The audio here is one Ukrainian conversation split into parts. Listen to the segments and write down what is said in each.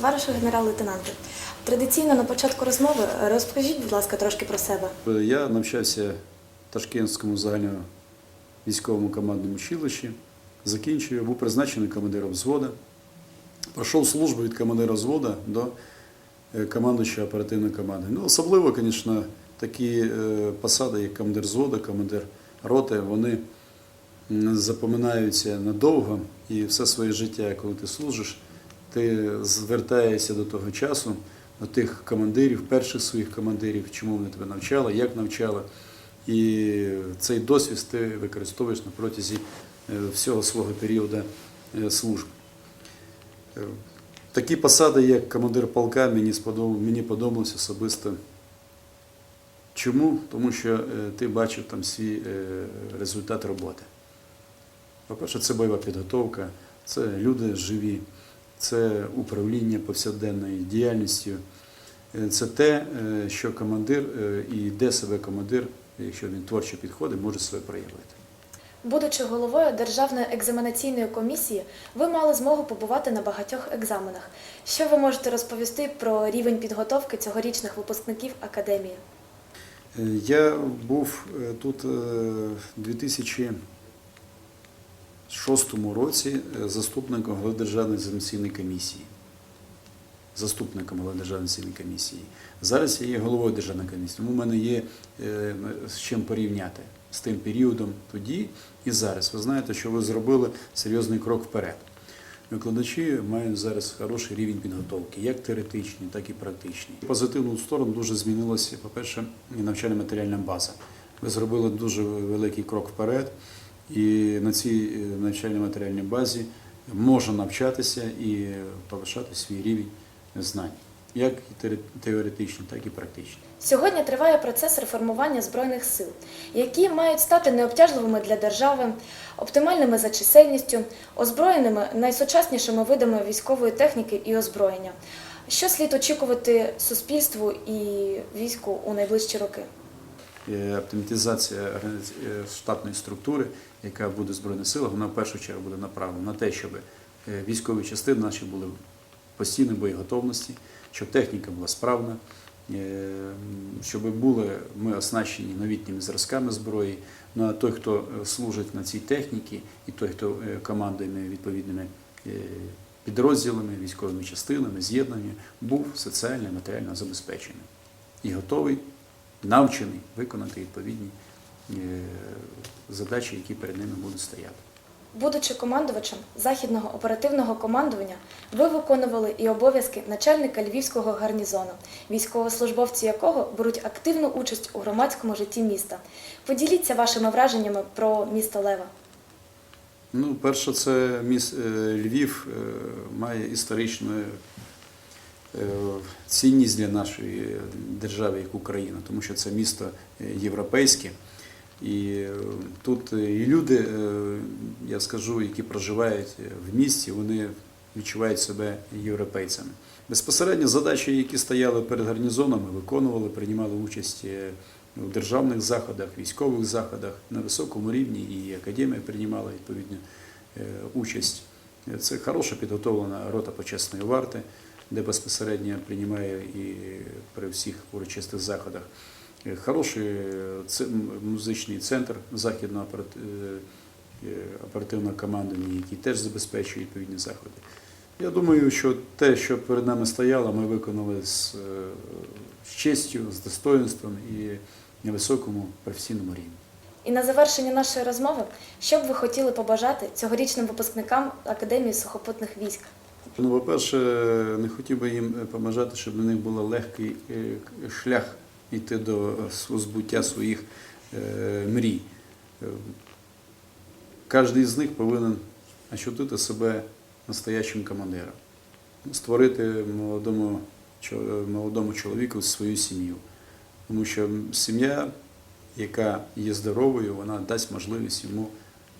Товаришу генерал-лейтенанте, традиційно на початку розмови розкажіть, будь ласка, трошки про себе. Я навчався в Ташкентському загальному військовому командному училищі, закінчив, був призначений командиром взвода. Пройшов службу від командира взвода до е, командуючого оперативної команди. Ну, особливо, звісно, такі е, посади, як командир взвода, командир роти, вони запоминаються надовго і все своє життя, коли ти служиш, ти звертаєшся до того часу, до тих командирів, перших своїх командирів, чому вони тебе навчали, як навчали. І цей досвід ти використовуєш на протязі е, всього свого періоду е, служби. Е, Такі посади, як командир полка, мені мені подобалось особисто. Чому? Тому що ти бачив там свій результат роботи. По-перше, це бойова підготовка, це люди живі, це управління повсякденною діяльністю. Е, Це те, е, що командир е, і де себе командир, якщо він творчо підходить, може себе проявити. Будучи головою Державної екзаменаційної комісії, ви мали змогу побувати на багатьох екзаменах. Що ви можете розповісти про рівень підготовки цьогорічних випускників академії? Я був тут е, у 2006 році е, заступником голови Державної екзаменаційної комісії. Заступником голови Державної екзаменаційної комісії. Зараз я є головою Державної комісії, тому в мене є е, з чим порівняти з тим періодом тоді і зараз. Ви знаєте, що ви зробили серйозний крок вперед. Викладачі мають зараз хороший рівень підготовки, як теоретичний, так і практичний. В позитивну сторону дуже змінилася, по-перше, і навчально-матеріальна база. Ви зробили дуже великий крок вперед, і на цій е, навчально-матеріальній базі можна навчатися і повишати свій рівень знань, як і теоре- теоретичний, так і практичний. Сьогодні триває процес реформування збройних сил, які мають стати необтяжливими для держави, оптимальними за чисельністю, озброєними найсучаснішими видами військової техніки і озброєння. Що слід очікувати суспільству і війську у найближчі роки? Е, Оптимізація е, штатної структури, яка буде в Збройних силах, вона в першу чергу буде направлена на те, щоб е, військові частини наші були в постійній боєготовності, щоб техніка була справна, щоб були ми оснащені новітніми зразками зброї. Ну а той, хто служить на цій техніці, і той, хто командує відповідними підрозділами, військовими частинами, з'єднаннями, був соціально і матеріально забезпечений і готовий навчений виконати відповідні е, задачі, які перед ними будуть стояти. Будучи командувачем західного оперативного командування, ви виконували і обов'язки начальника львівського гарнізону, військовослужбовці якого беруть активну участь у громадському житті міста. Поділіться вашими враженнями про місто Лева. Ну, перше, це міс... е, Львів е, має історичну е, цінність для нашої держави, як Україна, тому що це місто е, європейське. І е, тут е, і люди, е, я скажу, які проживають в місті, вони відчувають себе європейцями. Безпосередньо задачі, які стояли перед гарнізонами, виконували, приймали участь е, у державних заходах, військових заходах на високому рівні, і академія приймала відповідну е, участь. Е, Це хороша підготовлена рота почесної варти, де безпосередньо приймає і при всіх урочистих заходах. Е, Хороший е, музичний центр операти- е, оперативного командування, який теж забезпечує відповідні заходи. Я думаю, що те, що перед нами стояло, ми виконали з, з честю, з достоинством і на високому професійному рівні. І на завершення нашої розмови, що б ви хотіли побажати цьогорічним випускникам Академії сухопутних військ? Ну, по-перше, не хотів би їм побажати, щоб для них був легкий е, шлях йти до е, збуття своїх е, мрій. Е, Кожен з них повинен ощутити себе настоящим командиром, створити молодому, молодому чоловіку свою сім'ю. Тому що сім'я, яка є здоровою, вона дасть можливість йому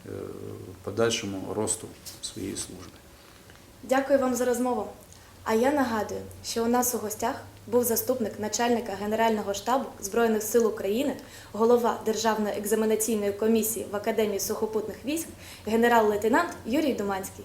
е, подальшому росту своєї служби. Дякую вам за розмову. А я нагадую, що у нас у гостях був заступник начальника Генерального штабу Збройних сил України, голова Державної екзаменаційної комісії в Академії сухопутних військ, генерал-лейтенант Юрій Думанський.